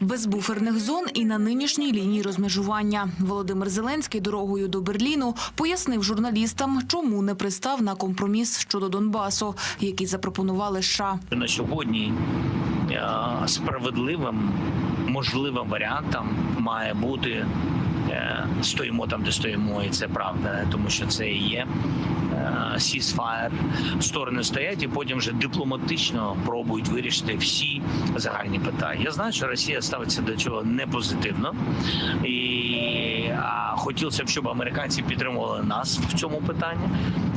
без буферних зон і на нинішній лінії розмежування. Володимир Зеленський дорогою до Берліну пояснив журналістам, чому не пристав на компроміс щодо Донбасу, який запропонували США. на сьогодні е, справедливим можливим варіантом має бути е, стоїмо там, де стоїмо, і це правда, тому що це і є сісфаєр. Сторони стоять і потім вже дипломатично пробують вирішити всі загальні питання. Я знаю, що Росія ставиться до цього не позитивно, і а, хотілося б, щоб американці підтримували нас в цьому питанні.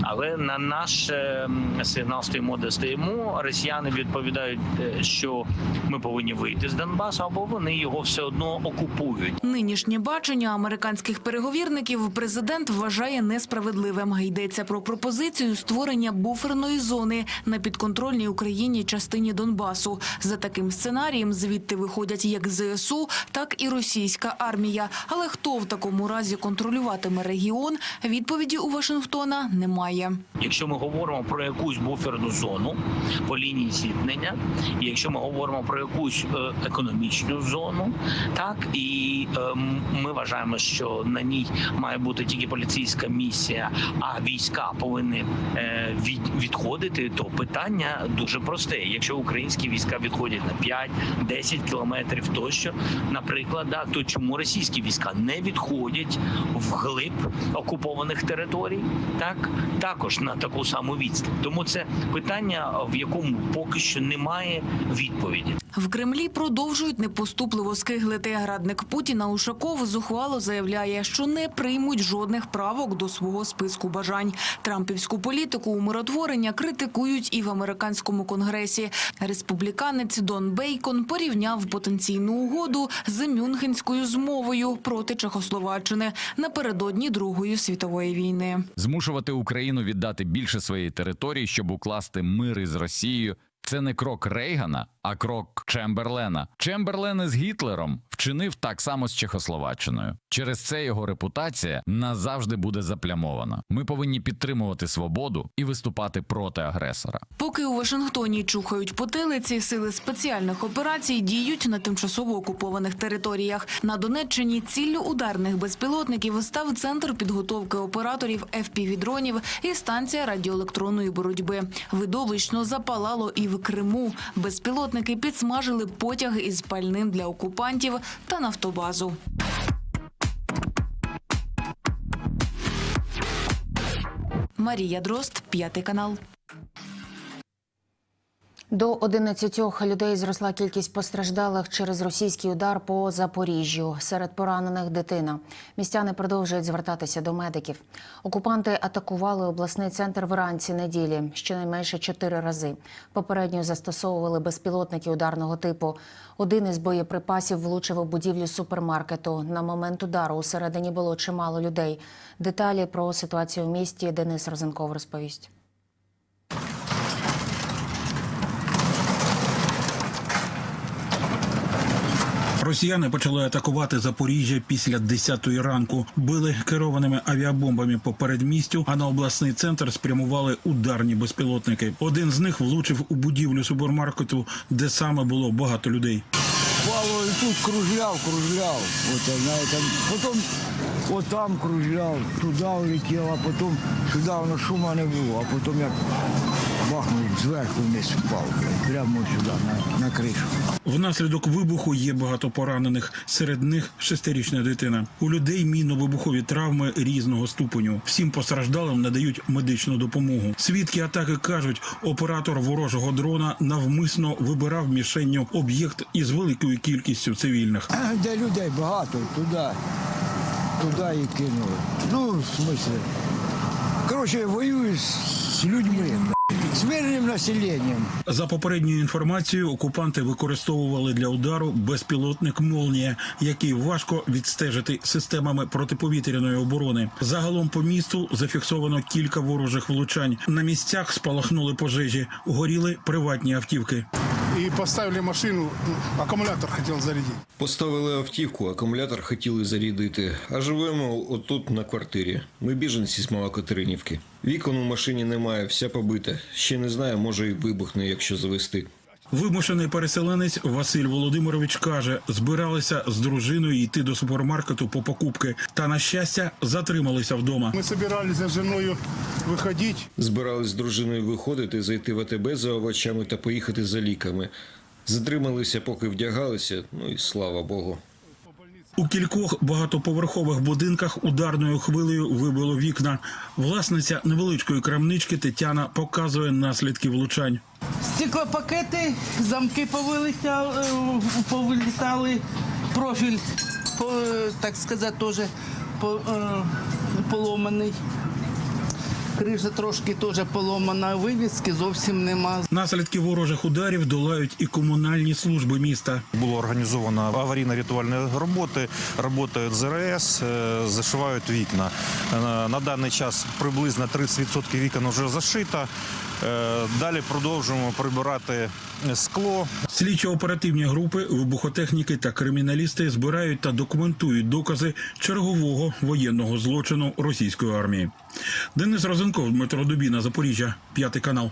Але на наш е, сигнал стоїмо, де стоїмо. Росіяни відповідають, е, що ми повинні вийти з Донбасу, або вони його все одно окупують. Нинішнє бачення американських переговірників президент вважає несправедливим. Йдеться про пропозицію створення буферної зони на підконтрольній Україні частині Донбасу. За таким сценарієм звідти виходять як ЗСУ, так і російська армія. Але хто в такому разі контролюватиме регіон? Відповіді у Вашингтона немає. Якщо ми говоримо про якусь буферну зону по лінії зіткнення, якщо ми говоримо про якусь е, економічну зону, так і е, ми вважаємо, що на ній має бути тільки поліцейська місія, а війська повинні е, від, відходити, то питання дуже просте. Якщо українські війська відходять на 5-10 кілометрів тощо, наприклад, да, то чому російські війська не відходять вглиб окупованих територій? Так також на таку саму відстань. Тому це питання, в якому поки що немає відповіді. В Кремлі продовжують непоступливо скиглити. Радник Путіна Ушаков зухвало заявляє, що не приймуть жодних правок до свого списку бажань. Трампівську політику умиротворення критикують і в американському конгресі. Республіканець Дон Бейкон порівняв потенційну угоду з Мюнхенською змовою проти Чехословаччини напередодні Другої світової війни. Змушувати Україну віддати більше своєї території, щоб укласти мир із Росією. Це не крок Рейгана, а крок Чемберлена. Чемберлен із Гітлером вчинив так само з Чехословаччиною. Через це його репутація назавжди буде заплямована. Ми повинні підтримувати свободу і виступати проти агресора. Поки у Вашингтоні чухають потилиці, сили спеціальних операцій діють на тимчасово окупованих територіях. На Донеччині ціллю ударних безпілотників став центр підготовки операторів FPV-дронів і станція радіоелектронної боротьби. Видовищно запалало і в Криму. Безпілотники підсмажили потяг із пальним для окупантів та нафтобазу. Марія Дрозд, п'ятий канал. До 11 людей зросла кількість постраждалих через російський удар по Запоріжжю. Серед поранених дитина. Містяни продовжують звертатися до медиків. Окупанти атакували обласний центр вранці неділі щонайменше чотири рази. Попередньо застосовували безпілотники ударного типу. Один із боєприпасів влучив у будівлю супермаркету. На момент удару усередині було чимало людей. Деталі про ситуацію в місті Денис Розенков розповість. Росіяни почали атакувати Запоріжжя після 10-ї ранку. Били керованими авіабомбами по передмістю, а на обласний центр спрямували ударні безпілотники. Один з них влучив у будівлю супермаркету, де саме було багато людей. Павло і тут кружляв, кружляв. От, знаєте, потім от кружляв, туди влетів, а потім сюди воно шума не було, а потім як бахнув зверху вниз впав, прямо сюди, на, на кришу. Внаслідок вибуху є багато поранених. Серед них шестирічна дитина. У людей мінно-вибухові травми різного ступеню. Всім постраждалим надають медичну допомогу. Свідки атаки кажуть, оператор ворожого дрона навмисно вибирав мішенню об'єкт із великою кількістю цивільних. Де людей багато, туди, туди і кинули. Ну, в смысле, коротше, воюю з людьми, мирним населенням. За попередньою інформацією, окупанти використовували для удару безпілотник Молнія, який важко відстежити системами протиповітряної оборони. Загалом по місту зафіксовано кілька ворожих влучань. На місцях спалахнули пожежі, горіли приватні автівки. И поставили машину, Акумулятор хотел зарядить. Поставили автівку, акумулятор хотіли зарядити, а живемо отут на квартирі. Ми біженці з Малокатеринівки. Вікон у машині немає, вся побита. Ще не знаю, може і вибухне, якщо завести. Вимушений переселенець Василь Володимирович каже, збиралися з дружиною йти до супермаркету по покупки, та на щастя затрималися вдома. Мы собирались за женою выходить. Збирались з дружиною виходити, зайти в АТБ за овочами та поїхати за ліками. Затрималися, поки вдягалися, ну і слава Богу. У кількох багатоповерхових будинках ударною хвилею вибило вікна. Власниця невеличкої крамнички Тетяна показує наслідки влучань. Стеклопакети, замки повилетяли, е, повилітали, профіль, е, так сказати, теж е, поломаний. Криша трошки теж поломана, вивіски зовсім нема. Наслідки ворожих ударів долають і комунальні служби міста. Було організовано аварійно-рятувальні роботи, працюють ЗРС, е, зашивають вікна. Е, На даний час приблизно 30% вікон вже зашито. Е, Далі продовжуємо прибирати скло. Слідчо-оперативні групи, вибухотехніки та криміналісти збирають та документують докази чергового воєнного злочину російської армії. Денис Розенков, Дмитро Дубіна, Запоріжжя, п'ятий канал.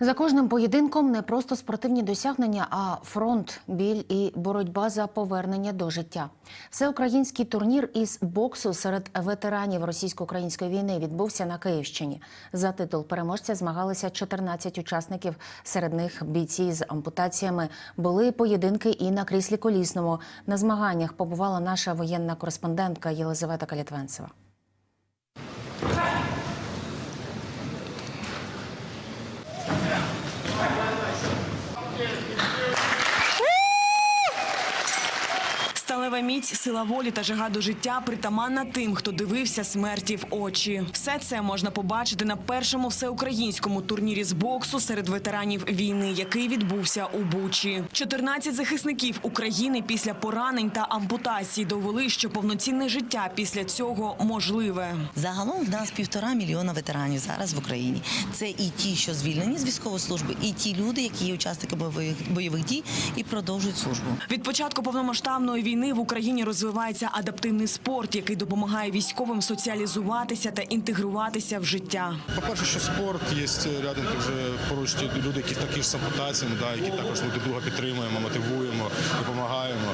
За кожним поєдинком не просто спортивні досягнення, а фронт, біль і боротьба за повернення до життя. Всеукраїнський турнір із боксу серед ветеранів російсько-української війни відбувся на Київщині. За титул переможця змагалися 14 учасників. Серед них бійці з ампутаціями були поєдинки і на кріслі колісному. На змаганнях побувала наша воєнна кореспондентка Єлизавета Калітвенцева. Сталева міць, сила волі та жага до життя притаманна тим, хто дивився смерті в очі. Все це можна побачити на першому всеукраїнському турнірі з боксу серед ветеранів війни, який відбувся у Бучі. 14 захисників України після поранень та ампутацій довели, що повноцінне життя після цього можливе. Загалом в нас півтора мільйона ветеранів зараз в Україні. Це і ті, що звільнені з військової служби, і ті люди, які є учасниками бойових, дій і продовжують службу. Від початку повномасштабної війни в Україні розвивається адаптивний спорт, який допомагає військовим соціалізуватися та інтегруватися в життя. По-перше, що спорт є рядом так вже поруч люди, які такі ж з ампутаціями, да, які також ми друг друга підтримуємо, мотивуємо, допомагаємо.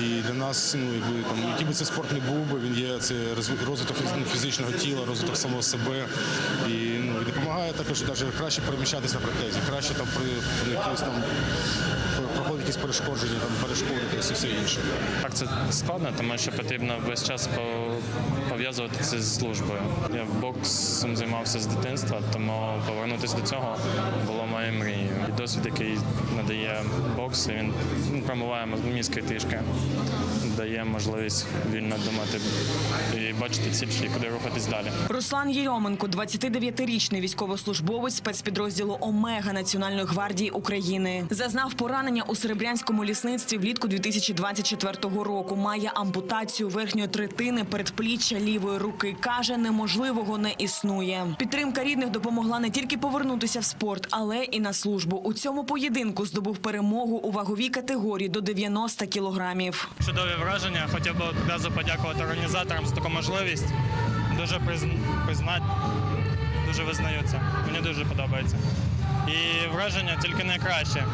І для нас, ну якби там, який би цей спорт не був би, він є це розв- розвиток фізичного тіла, розвиток самого себе. І і допомагає також навіть краще переміщатися на протезі, краще там при, при якісь там проходить якісь перешкодження, там перешкодитись і все інше. Так, це складно, тому що потрібно весь час по- пов'язувати це з службою. Я боксом займався з дитинства, тому повернутися до цього було моєю мрією. І досвід, який надає бокс, він ну, промиває мізки трішки, дає можливість вільно думати і бачити ціль, і куди рухатись далі. Руслан Єрьоменко, 29-річний військовослужбовець спецпідрозділу Омега Національної гвардії України, зазнав поранення у серебрянському лісництві влітку 2024 року. Має ампутацію верхньої третини передпліччя лівої руки. каже, неможливого не існує. Підтримка рідних допомогла не тільки повернутися в спорт, але і на службу. У цьому поєдинку здобув перемогу у ваговій категорії до 90 кілограмів. Чудові враження. Хотів би одразу подякувати організаторам за таку можливість. Дуже признати, дуже визнаються. Мені дуже подобається. І враження тільки найкраще.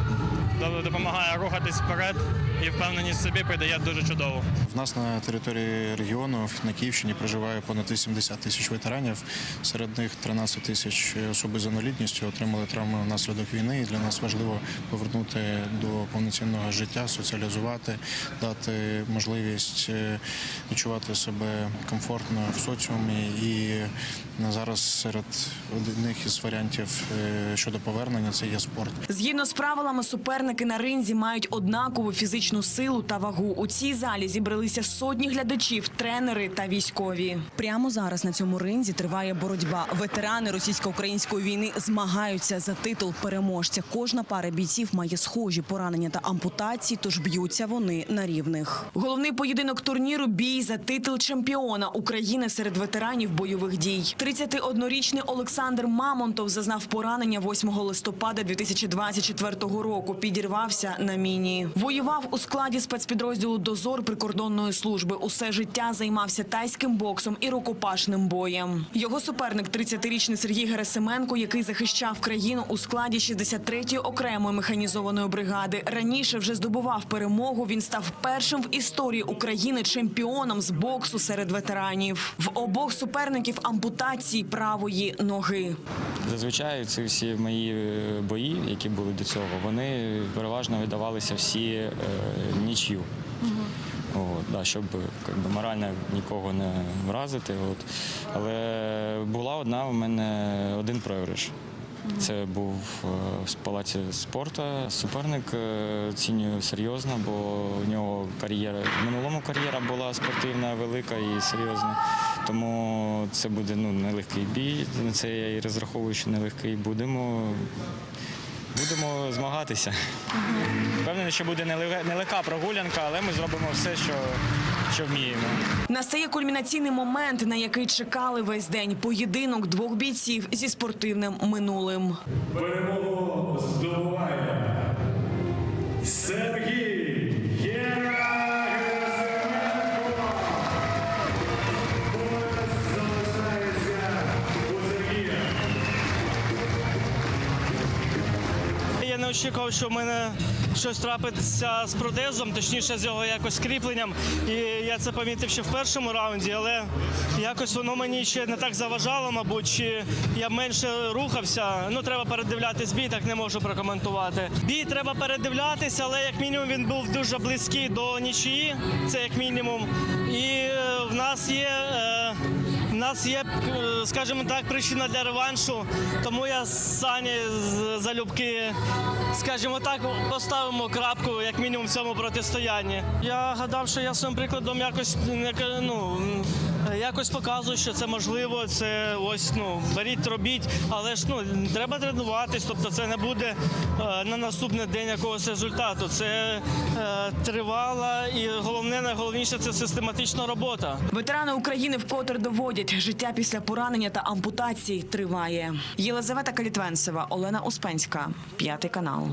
Допомагає рухатись вперед і впевненість в собі придає дуже чудово. В нас на території регіону на Київщині проживає понад 80 тисяч ветеранів. Серед них 13 тисяч особи з інвалідністю отримали травми внаслідок війни. І для нас важливо повернути до повноцінного життя, соціалізувати, дати можливість е, відчувати себе комфортно в соціумі. І зараз серед одних із варіантів е, щодо повернення це є спорт. Згідно з правилами, суперники на ринзі мають однакову фізичну силу та вагу. У цій залі зібралися сотні глядачів, тренери та військові. Прямо зараз на цьому ринзі триває боротьба. Ветерани російсько-української війни змагаються за титул переможця. Кожна пара бійців має схожі поранення та ампутації, тож б'ються вони на рівних. Головний поєдинок турніру бій за титул чемпіона України серед ветеранів бойових дій. 31-річний Олександр Мамонтов зазнав поранення 8 листопада 2024 року підірвався на міні. Воював у складі спецпідрозділу Дозор прикордонної служби. Усе життя займався тайським боксом і рукопашним боєм. Його суперник 30-річний Сергій Герасименко, який захищав країну у складі 63-ї окремої механізованої бригади. Раніше вже здобував перемогу. Він став першим в історії України чемпіоном з боксу серед ветеранів. В обох суперників ампутації правої ноги. Зазвичай ці всі мої е, бої, які були до цього, вони переважно віддавалися всі е, нічю. От, да, щоб би, морально нікого не вразити. От. Але була одна у мене один програш. Це був е, в палаці спорту. Суперник е, оцінюю серйозно, бо у нього кар'єра в минулому кар'єра була спортивна, велика і серйозна. Тому це буде ну, нелегкий бій. На це я і розраховую, що нелегкий. Будемо, будемо змагатися. Впевнений, що буде нелег- нелегка прогулянка, але ми зробимо все, що, що вміємо. Настає кульмінаційний момент, на який чекали весь день. Поєдинок двох бійців зі спортивним минулим. Перемогу здобуває очікував, що в мене щось трапиться з протезом, точніше з його якось кріпленням. І я це помітив ще в першому раунді, але якось воно мені ще не так заважало, мабуть, чи я менше рухався. Ну, треба передивлятись бій, так не можу прокоментувати. Бій треба передивлятися, але як мінімум він був дуже близький до нічиї, це як мінімум. І е, в нас є. У нас є, е, скажімо так, причина для реваншу, тому я Сані залюбки, скажімо так, поставимо крапку, як мінімум, в цьому протистоянні. Я гадав, що я своїм прикладом якось ну, якось показую, що це можливо. Це ось ну беріть, робіть, але ж ну треба тренуватись. Тобто, це не буде е, на наступний день якогось результату. Це е, тривала і головне, найголовніше це систематична робота. Ветерани України вкотре доводять, життя після поранення та ампутацій триває. Єлизавета Калітвенцева, Олена Успенська, п'ятий канал.